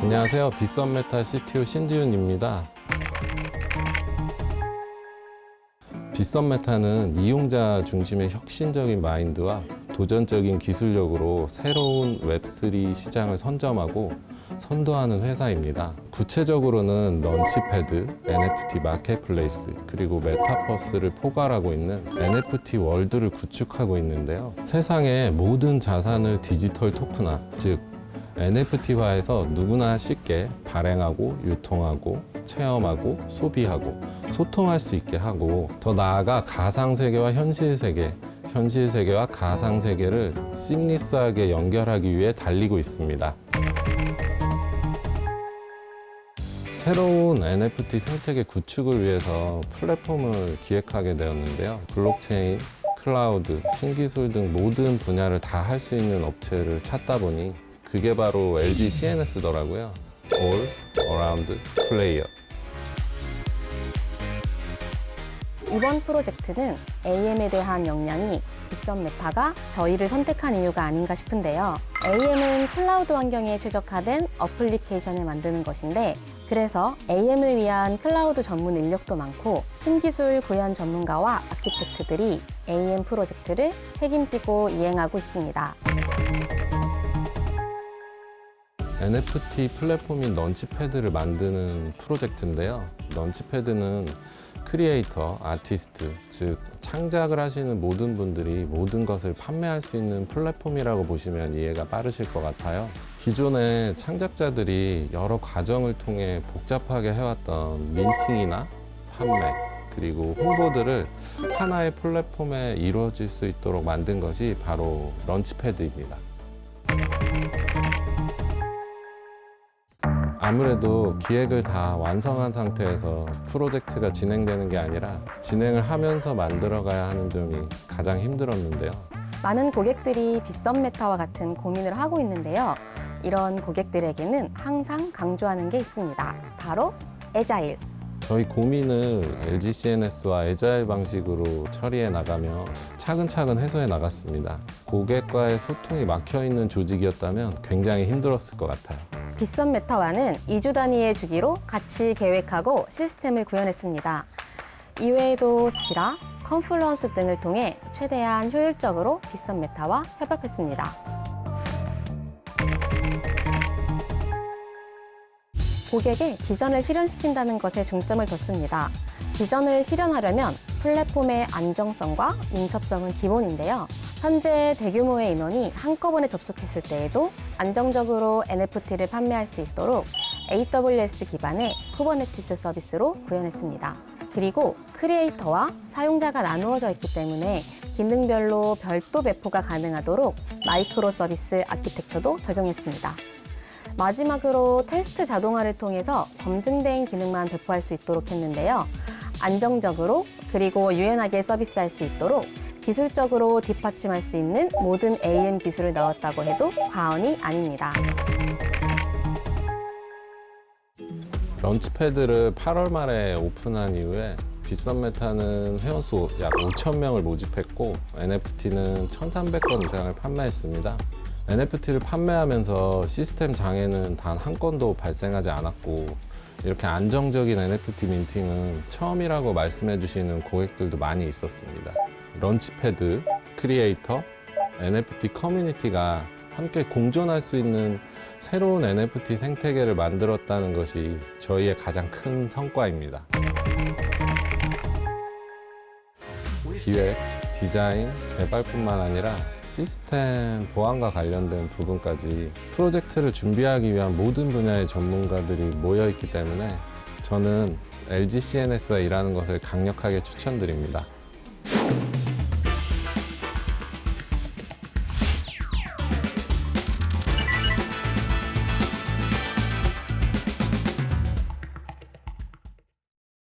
안녕하세요. 빗썸메타 CTO 신지훈입니다. 빗썸메타는 이용자 중심의 혁신적인 마인드와 도전적인 기술력으로 새로운 웹3 시장을 선점하고 선도하는 회사입니다. 구체적으로는 런치패드, NFT 마켓플레이스, 그리고 메타버스를 포괄하고 있는 NFT 월드를 구축하고 있는데요. 세상의 모든 자산을 디지털 토큰화, 즉 NFT화해서 누구나 쉽게 발행하고 유통하고 체험하고 소비하고 소통할 수 있게 하고 더 나아가 가상 세계와 현실 세계, 현실 세계와 가상 세계를 심리스하게 연결하기 위해 달리고 있습니다. 새로운 NFT 생태계 구축을 위해서 플랫폼을 기획하게 되었는데요. 블록체인, 클라우드, 신기술 등 모든 분야를 다 할 수 있는 업체를 찾다 보니 그게 바로 LG CNS더라고요. All Around Player. 이번 프로젝트는 AM에 대한 역량이 빗썸 메타가 저희를 선택한 이유가 아닌가 싶은데요. AM은 클라우드 환경에 최적화된 어플리케이션을 만드는 것인데 그래서 AM을 위한 클라우드 전문 인력도 많고 신기술 구현 전문가와 아키텍트들이 AM 프로젝트를 책임지고 이행하고 있습니다. NFT 플랫폼인 런치패드를 만드는 프로젝트인데요. 런치패드는 크리에이터, 아티스트, 즉 창작을 하시는 모든 분들이 모든 것을 판매할 수 있는 플랫폼이라고 보시면 이해가 빠르실 것 같아요. 기존에 창작자들이 여러 과정을 통해 복잡하게 해왔던 민팅이나 판매, 그리고 홍보들을 하나의 플랫폼에 이루어질 수 있도록 만든 것이 바로 런치패드입니다. 아무래도 기획을 다 완성한 상태에서 프로젝트가 진행되는 게 아니라 진행을 하면서 만들어가야 하는 점이 가장 힘들었는데요. 많은 고객들이 빗썸 메타와 같은 고민을 하고 있는데요. 이런 고객들에게는 항상 강조하는 게 있습니다. 바로 에자일. 저희 고민을 LG CNS와 에자일 방식으로 처리해 나가며 차근차근 해소해 나갔습니다. 고객과의 소통이 막혀 있는 조직이었다면 굉장히 힘들었을 것 같아요. 빗썸 메타와는 2주 단위의 주기로 같이 계획하고 시스템을 구현했습니다. 이외에도 지라, 컨플루언스 등을 통해 최대한 효율적으로 빗썸 메타와 협업했습니다. 고객의 비전을 실현시킨다는 것에 중점을 뒀습니다. 비전을 실현하려면 플랫폼의 안정성과 민첩성은 기본인데요. 현재 대규모의 인원이 한꺼번에 접속했을 때에도 안정적으로 NFT를 판매할 수 있도록 AWS 기반의 쿠버네티스 서비스로 구현했습니다. 그리고 크리에이터와 사용자가 나누어져 있기 때문에 기능별로 별도 배포가 가능하도록 마이크로 서비스 아키텍처도 적용했습니다. 마지막으로 테스트 자동화를 통해서 검증된 기능만 배포할 수 있도록 했는데요. 안정적으로 그리고 유연하게 서비스할 수 있도록 기술적으로 뒷받침할 수 있는 모든 AM 기술을 넣었다고 해도 과언이 아닙니다. 런치패드를 8월 말에 오픈한 이후에 빗썸메타는 회원수 약 5천 명을 모집했고 NFT는 1,300건 이상을 판매했습니다. NFT를 판매하면서 시스템 장애는 단 한 건도 발생하지 않았고 이렇게 안정적인 NFT 민팅은 처음이라고 말씀해 주시는 고객들도 많이 있었습니다. 런치패드, 크리에이터, NFT 커뮤니티가 함께 공존할 수 있는 새로운 NFT 생태계를 만들었다는 것이 저희의 가장 큰 성과입니다. 기획, 디자인, 개발뿐만 아니라 시스템 보안과 관련된 부분까지 프로젝트를 준비하기 위한 모든 분야의 전문가들이 모여 있기 때문에 저는 LG CNS와 일하는 것을 강력하게 추천드립니다.